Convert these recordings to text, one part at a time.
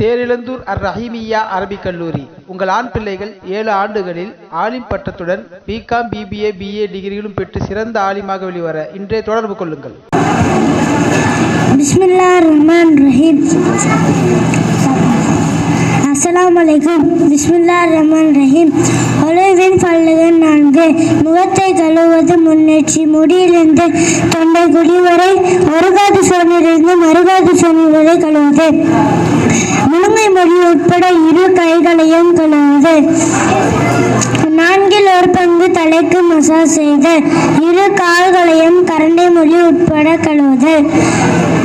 தேரிழந்தூர் அர் ரஹீமியா அரபிக் கல்லூரி. உங்கள் ஆண் பிள்ளைகள் ஏழு ஆண்டுகளில் ஆலிம் பட்டத்துடன் பிகாம் பிபிஏ பிஏ டிகிரிகளும் பெற்று சிறந்த ஆலிமாக வெளிவர இன்றே தொடர்பு கொள்ளுங்கள். பிஸ்மில்லா ரஹ்மான் ரஹீம் அஸ்லாம் வலைக்கம் பிஸ்மில்லா ரஹ்மான் ரஹீம் ஒளிவின் பல்லுகள் நான்கு. முகத்தை கழுவுவது முன்னேற்றி முடியிலிருந்து தொண்டை குடி வரை ஒருகாது சோனிலிருந்து மறுகாது சோனி வரை கழுவுது முழுங்கை மொழி உட்பட இரு கைகளையும் கழுவுவது நான்கில் ஒரு பங்கு தலைக்கு மசாஜ் செய்தல் இரு கால்களையும் கரண்டை மொழி உட்பட கழுவுது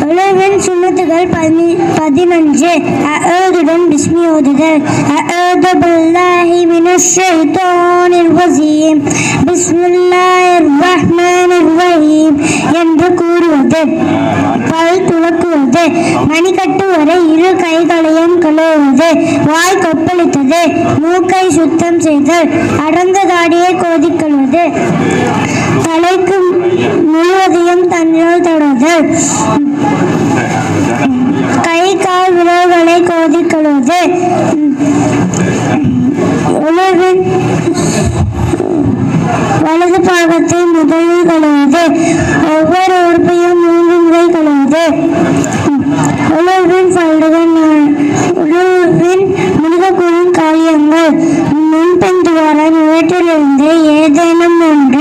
உழவின் சுமத்துகள் பதி பதினஞ்சு. அழுதுடன் பிஸ்மி ஓதுதல். அழுது பில்லாஹி மினஷ் ஷைத்தானிர் ரஜீம். பிஸ்மில்லாஹிர் மணிக்கட்டு வரை இரு கைகளையும் கழுவுவது வாய் கொப்பளித்தது. மூக்கை சுத்தம் செய்தல் அடர்ந்த தாடியை கோதிக்கொள்வது தலைக்கு முழுவதையும் தண்ணீரால் தொடுதல் கை கால் விரல்களை கோதிக்கொள்வது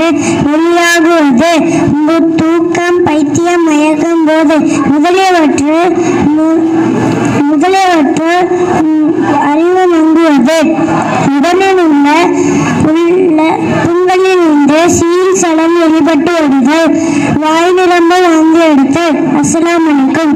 ஏதேனும் வெளியாகுவது தூக்கம் பைத்தியம் மயக்கம் போது முதலியவற்று முதலியவற்று அறிவு மங்குவது. உடலில் உள்ள உள்ள புண்களிலிருந்து சீல் சலம் வெளிப்பட்டு வருது வாய் நிரம்ப வாங்கி எடுத்து அஸ்லாம் வணக்கம்